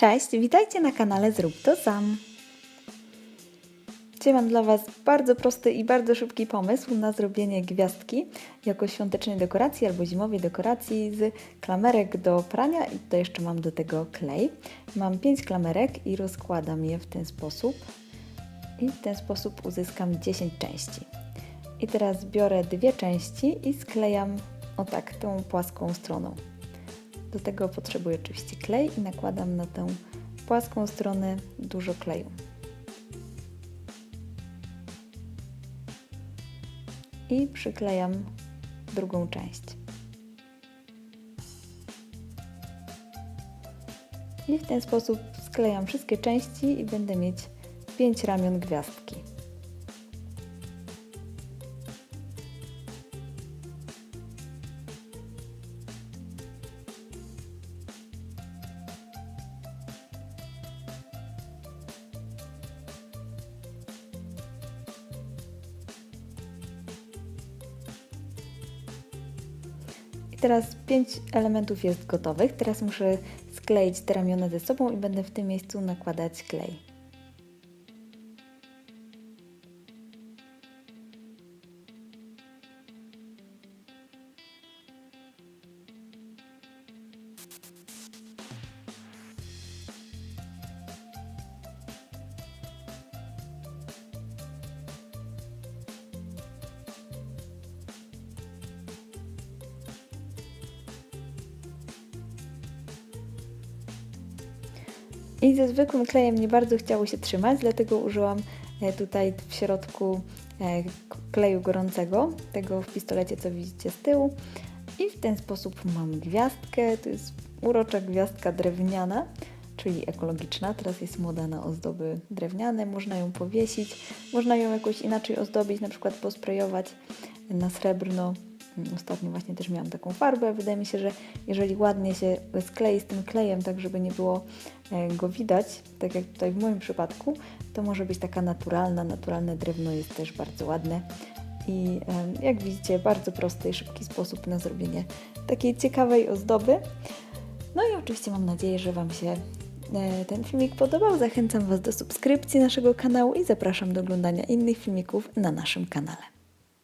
Cześć, witajcie na kanale Zrób to sam. Dzisiaj mam dla Was bardzo prosty i bardzo szybki pomysł na zrobienie gwiazdki jako świątecznej dekoracji albo zimowej dekoracji z klamerek do prania i tutaj jeszcze mam do tego klej. Mam 5 klamerek i rozkładam je w ten sposób i w ten sposób uzyskam 10 części. I teraz biorę dwie części i sklejam o tak tą płaską stroną. Do tego potrzebuję oczywiście klej i nakładam na tę płaską stronę dużo kleju. I przyklejam drugą część. I w ten sposób sklejam wszystkie części i będę mieć 5 ramion gwiazdki. I teraz pięć elementów jest gotowych. Teraz muszę skleić te ramiona ze sobą i będę w tym miejscu nakładać klej. I ze zwykłym klejem nie bardzo chciało się trzymać, dlatego użyłam e, tutaj w środku e, kleju gorącego, tego w pistolecie, co widzicie z tyłu. I w ten sposób mam gwiazdkę. To jest urocza gwiazdka drewniana, czyli ekologiczna. Teraz jest moda na ozdoby drewniane. Można ją powiesić, można ją jakoś inaczej ozdobić, na przykład posprejować na srebrno. Ostatnio właśnie też miałam taką farbę. Wydaje mi się, że jeżeli ładnie się sklei z tym klejem, tak żeby nie było go widać, tak jak tutaj w moim przypadku, to może być taka naturalna. Naturalne drewno jest też bardzo ładne. I jak widzicie, bardzo prosty i szybki sposób na zrobienie takiej ciekawej ozdoby. No i oczywiście mam nadzieję, że Wam się ten filmik podobał. Zachęcam Was do subskrypcji naszego kanału i zapraszam do oglądania innych filmików na naszym kanale.